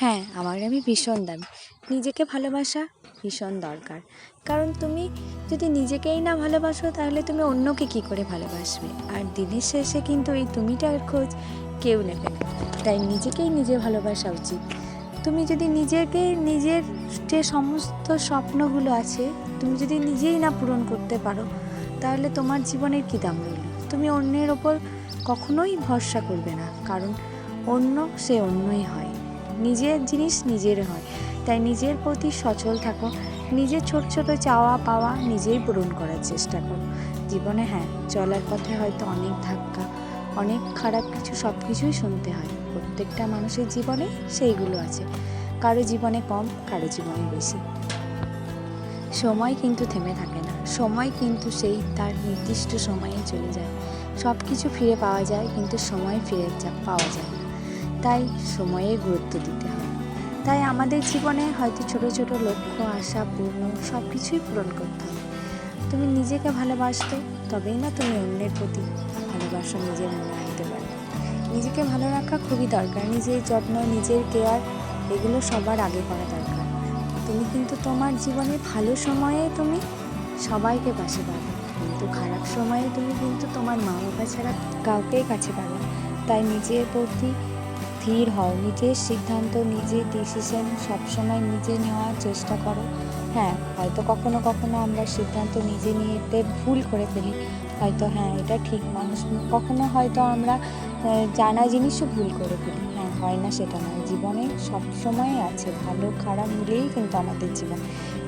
হ্যাঁ আমার আমি ভীষণ দামি। নিজেকে ভালোবাসা ভীষণ দরকার। কারণ তুমি যদি নিজেকেই না ভালোবাসো, তাহলে তুমি অন্যকে কী করে ভালোবাসবে? আর দিনের শেষে কিন্তু এই তুমিটার খোঁজ কেউ নেবে না। তাই নিজেকেই নিজে ভালোবাসা উচিত। তুমি যদি নিজেকে, নিজের যে সমস্ত স্বপ্নগুলো আছে, তুমি যদি নিজেই না পূরণ করতে পারো, তাহলে তোমার জীবনের কী দাম রইল? তুমি অন্যের ওপর কখনোই ভরসা করবে না। কারণ অন্য সে অন্যই হয়। নিজের জিনিস নিজের হয়। তাই নিজের প্রতি সচল থাকো। নিজের ছোট ছোট চাওয়া পাওয়া নিজেই পূরণ করার চেষ্টা করো। জীবনে হ্যাঁ চলার পথে হয়তো অনেক ধাক্কা, অনেক খারাপ কিছু সব কিছুই শুনতে হয়। প্রত্যেকটা মানুষের জীবনে সেইগুলো আছে। কারও জীবনে কম, কারও জীবনে বেশি। সময় কিন্তু থেমে থাকে না। সময় কিন্তু সেই তার নির্দিষ্ট সময়ে চলে যায়। সব কিছু ফিরে পাওয়া যায়, কিন্তু সময় ফিরে পাওয়া যায় না। তাই সময়ে গুরুত্ব দিতে হয়। তাই আমাদের জীবনে হয়তো ছোট ছোট লক্ষ্য, আশা, পূর্ণ সব কিছুই পূরণ করতে হবে তুমি নিজেকে ভালোবাসবে তবেই না তুমি অন্যের প্রতি ভালোবাসা নিজের মনে আনতে পারবে। নিজেকে ভালো রাখা খুবই দরকার, নিজের যত্ন, নিজের কেয়ার, এগুলো সবার আগে করা দরকার। তুমি কিন্তু তোমার জীবনে ভালো সময়ে তুমি সবাইকে পাশে পাবে, কিন্তু খারাপ সময়ে তুমি কিন্তু তোমার মা বাবা ছাড়া কাউকেই কাছে পাবে তাই নিজের প্রতি স্থির হও। নিজের সিদ্ধান্ত, নিজের ডিসিশন সবসময় নিজে নেওয়ার চেষ্টা করো। হ্যাঁ হয়তো কখনো কখনো আমরা সিদ্ধান্ত নিজে নিতে ভুল করে ফেলি। হয়তো হ্যাঁ এটা ঠিক। মানুষ, কখনো হয়তো আমরা জানা জিনিসও ভুল করে ফেলি। হ্যাঁ হয় না সেটা নয়। জীবনে সবসময় আছে। ভালো, খারাপ মিলেই কিন্তু আমাদের জীবন।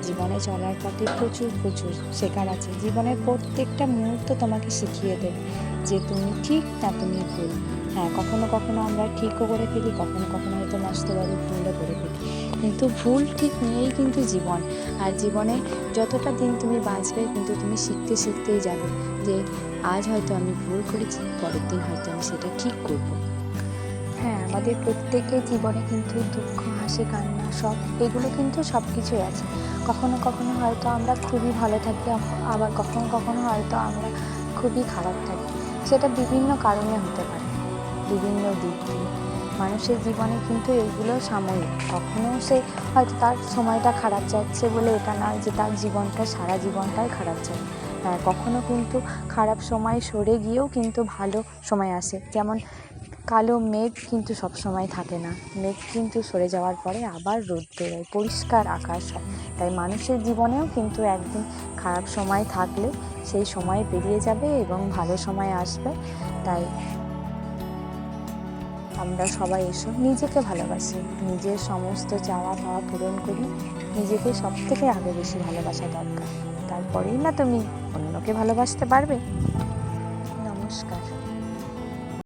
জীবনে চলার পথে প্রচুর প্রচুর শেখার আছে। জীবনের প্রত্যেকটা মুহূর্ত তোমাকে শিখিয়ে দেবে যে তুমি ঠিক না, তুমি ভুল। হ্যাঁ কখনো কখনো আমরা ঠিকও করে ফেলি, কখনো কখনো হয়তো মস্তভাবে ভুলও করে ফেলি। কিন্তু ভুল ঠিক নিয়েই কিন্তু জীবন। আর জীবনে যতটা দিন তুমি বাঁচবে কিন্তু তুমি শিখতে শিখতেই যাবে যে আজ হয়তো আমি ভুল করেছি, পরের দিন হয়তো আমি সেটা ঠিক করব। হ্যাঁ আমাদের প্রত্যেকের জীবনে কিন্তু দুঃখ, হাসি, কান্না সব এগুলো কিন্তু সব কিছুই আছে। কখনো কখনো হয়তো আমরা খুবই ভালো থাকি আবার কখনো কখনো হয়তো আমরা খুবই খারাপ থাকি। সেটা বিভিন্ন কারণে হতে পারে। বিভিন্ন দিক দিয়ে। মানুষের জীবনে কিন্তু এগুলো সাময়িক। কখনো সে হয়তো তার সময়টা খারাপ যাচ্ছে বলে এটা নয় যে তার জীবনটা, সারা জীবনটাই খারাপ যায়। হ্যাঁ কখনো কিন্তু খারাপ সময় সরে গিয়েও কিন্তু ভালো সময় আসে। যেমন কালো মেঘ কিন্তু সব সময় থাকে না। মেঘ কিন্তু সরে যাওয়ার পরে আবার রোদ বেরোয়, পরিষ্কার আকাশ হয়। তাই মানুষের জীবনেও কিন্তু একদিন খারাপ সময় থাকলে সেই সময় পেরিয়ে যাবে এবং ভালো সময় আসবে। তাই আমরা সবাই এসো, নিজেকে ভালোবাসি। নিজের সমস্ত চাওয়া পাওয়া পূরণ করি, নিজেকে সব থেকে আগে বেশি ভালোবাসা দরকার। তারপরেই না তুমি অন্যকে ভালোবাসতে পারবে। নমস্কার।